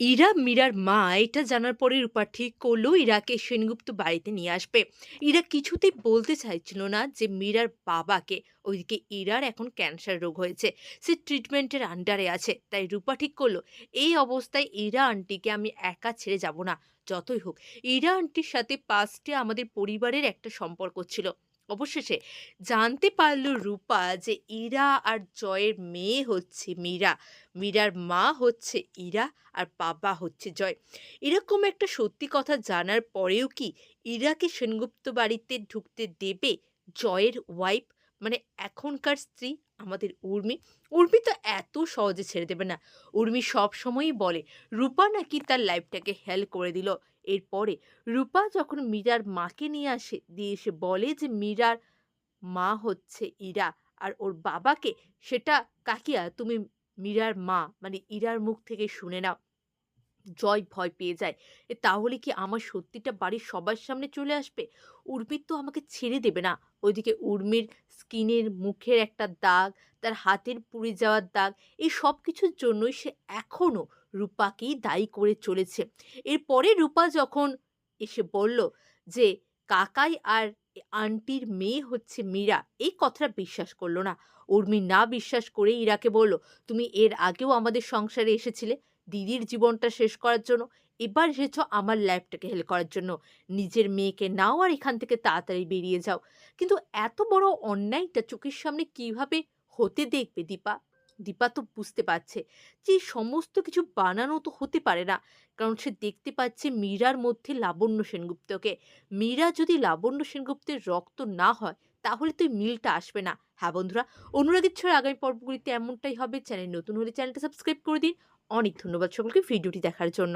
ইরা মীরার মা, এটা জানার পরে রূপা ঠিক করল ইরাকে সেনগুপ্ত বাড়িতে নিয়ে আসবে। ইরা কিছুতেই বলতে চাইছিল না যে মীরার বাবাকে, ওইদিকে ইরার এখন ক্যান্সার রোগ হয়েছে, সে ট্রিটমেন্টের আন্ডারে আছে। তাই রূপা ঠিক করল, এই অবস্থায় ইরা আন্টিকে আমি একা ছেড়ে যাব না, যতই হোক। ইরা আন্টির সাথে পাস্টে আমাদের পরিবারের একটা সম্পর্ক ছিল। অবশেষে জানতে পারল রূপা যে ইরা আর জয়ের মেয়ে হচ্ছে মীরা। মীরার মা হচ্ছে ইরা আর বাবা হচ্ছে জয়। এরকম একটা সত্যি কথা জানার পরেও কি ইরাকে সেনগুপ্ত বাড়িতে ঢুকতে দেবে জয়ের ওয়াইফ মানে এখনকার স্ত্রী আমাদের উর্মি। উর্মি তো এত সহজে ছেড়ে দেবে না। উর্মি সবসময়ই বলে, রূপা নাকি তার লাইফটাকে হেল্প করে দিল। এরপরে রূপা যখন মীরার মাকে নিয়ে আসে, দিয়ে এসে বলে যে মীরার মা হচ্ছে ইরা আর ওর বাবাকে, সেটা কাকিয়া তুমি মীরার মা মানে ইরার মুখ থেকে শুনে নাও। জয় ভয় পেয়ে যায়। এ তাহলে কি আমার সত্যিটা বাড়ির সবার সামনে চলে আসবে? উর্মির তো আমাকে ছেড়ে দেবে না। ওইদিকে উর্মির স্কিনের মুখের একটা দাগ, তার হাতের পুড়ে যাওয়ার দাগ, এই সব কিছুর জন্যই সে এখনও রূপাকেই দায়ী করে চলেছে। এরপরে রূপা যখন এসে বলল যে, কাকাই আর আন্টির মেয়ে হচ্ছে মীরা। এই কথাটা বিশ্বাস করল না। উর্মি না বিশ্বাস করে ইরাকে বলল, তুমি এর আগেও আমাদের সংসারে এসেছিলে। দিদির জীবনটা শেষ করার জন্য। এবার এসেছ আমার লাইফটাকে হেল্প করার জন্য। নিজের মেয়েকে নাও আর এখান থেকে তাড়াতাড়ি বেরিয়ে যাও। কিন্তু এত বড় অন্যায়টা চোখের সামনে কীভাবে হতে দেখবে দীপা? দীপা তো বুঝতে পারছে যে সমস্ত কিছু বানানো তো হতে পারে না। কারণ সে দেখতে পাচ্ছে মীরার মধ্যে লাবণ্য সেনগুপ্তকে। মীরা যদি লাবণ্য সেনগুপ্তের রক্ত না হয়, তাহলে তো মিলটা আসবে না। হ্যাঁ বন্ধুরা, অনুরাগের ছড়া আগামী পর্বগুলিতে এমনটাই হবে। চ্যানেল নতুন হলে চ্যানেলটা সাবস্ক্রাইব করে দিন। অনেক ধন্যবাদ সকলকে ভিডিওটি দেখার জন্য।